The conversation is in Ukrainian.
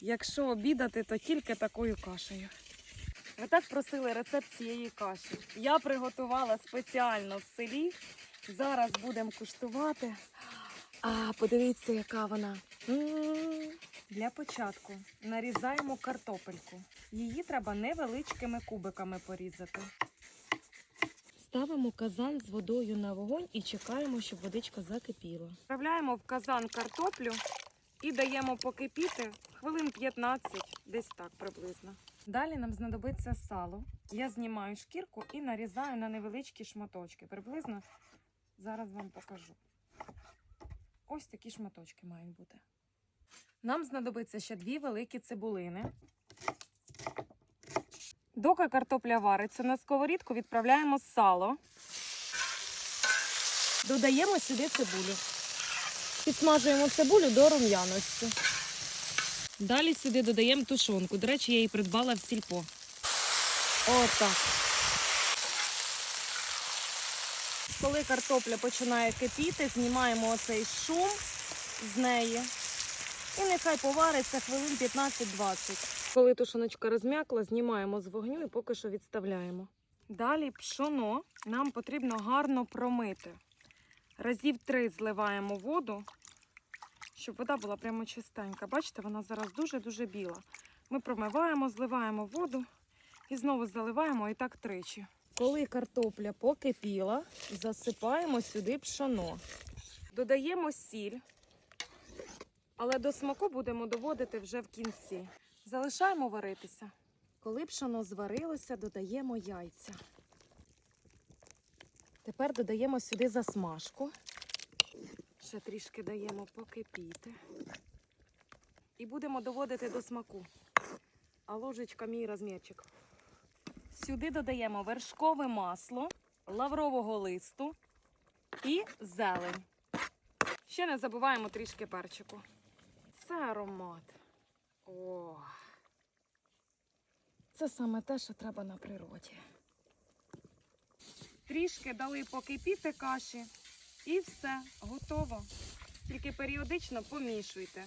Якщо обідати, то тільки такою кашею. Ви так просили рецепт цієї каші. Я приготувала спеціально в селі. Зараз будемо куштувати. А, подивіться, яка вона. Для початку нарізаємо картопельку. Її треба невеличкими кубиками порізати. Ставимо казан з водою на вогонь і чекаємо, щоб водичка закипіла. Вправляємо в казан картоплю і даємо покипіти хвилин 15, десь так приблизно. Далі нам знадобиться сало. Я знімаю шкірку і нарізаю на невеличкі шматочки. Приблизно зараз вам покажу. Ось такі шматочки мають бути. Нам знадобиться ще дві великі цибулини. Доки картопля вариться, на сковорідку відправляємо сало. Додаємо сюди цибулю. Підсмажуємо цибулю до рум'яності. Далі сюди додаємо тушонку. До речі, я її придбала в сільпо. Отак. Коли картопля починає кипіти, знімаємо оцей шум з неї. І нехай повариться хвилин 15-20. Коли тушоночка розм'якла, знімаємо з вогню і поки що відставляємо. Далі пшоно нам потрібно гарно промити. Разів три зливаємо воду, щоб вода була прямо чистенька. Бачите, вона зараз дуже-дуже біла. Ми промиваємо, зливаємо воду і знову заливаємо і так тричі. Коли картопля покипіла, засипаємо сюди пшоно. Додаємо сіль, але до смаку будемо доводити вже в кінці. Залишаємо варитися. Коли пшоно зварилося, додаємо яйця. Тепер додаємо сюди засмажку. Ще трішки даємо покипіти. І будемо доводити до смаку. А ложечка мій розмірчик. Сюди додаємо вершкове масло, лаврового листу і зелень. Ще не забуваємо трішки перчику. Це аромат. О. Це саме те, що треба на природі. Трішки дали покипіти каші і все, готово. Тільки періодично помішуйте.